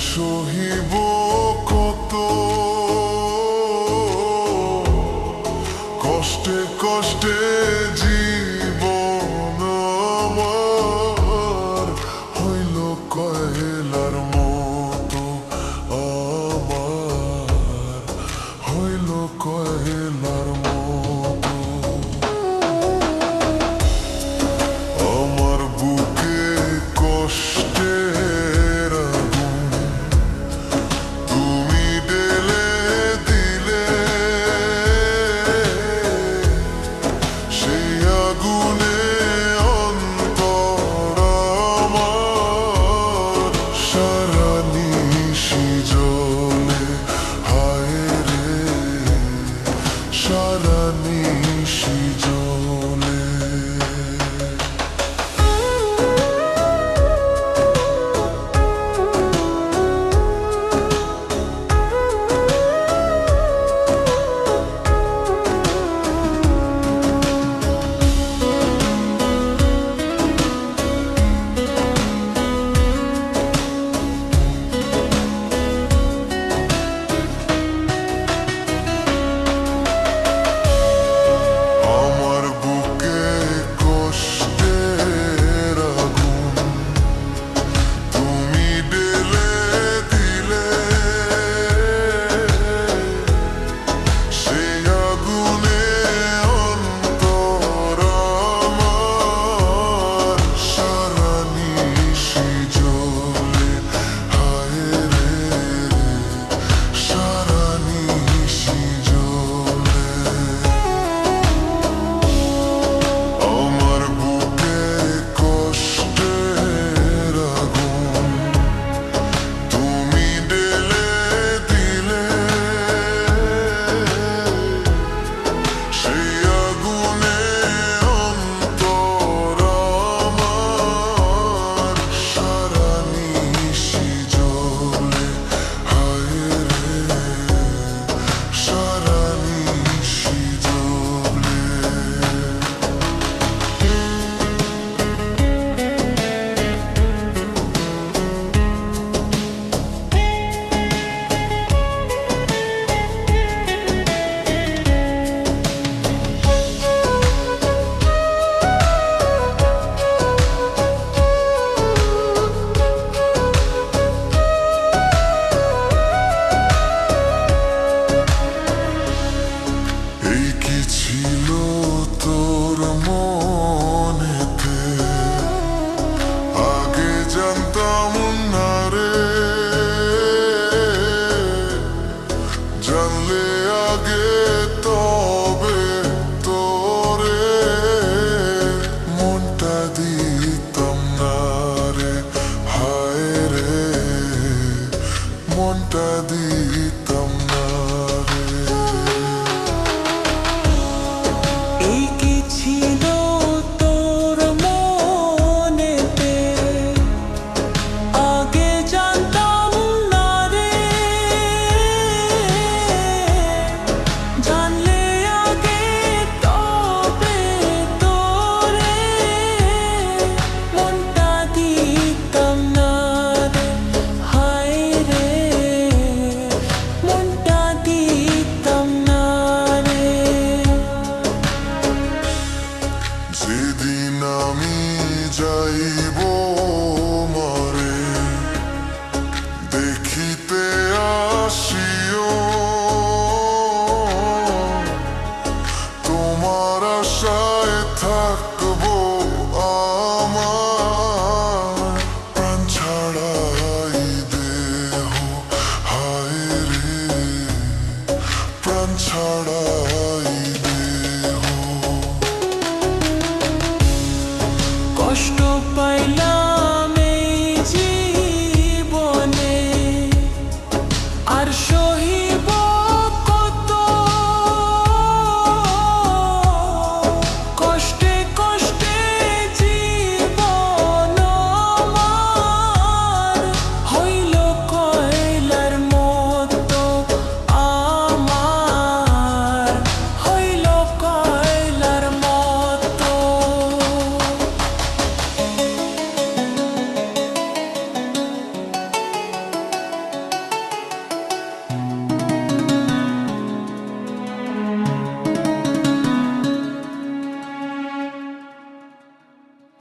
সহিব কত? কষ্টে কষ্টে জীবন মতো আমার। হইল কয়লার চাইব মরে। দেখিতে আসিও। তোমার আশায় থাকব আমার। প্রাণ ছাড়াই দেহ, হায় রে। প্রাণ ছাড়া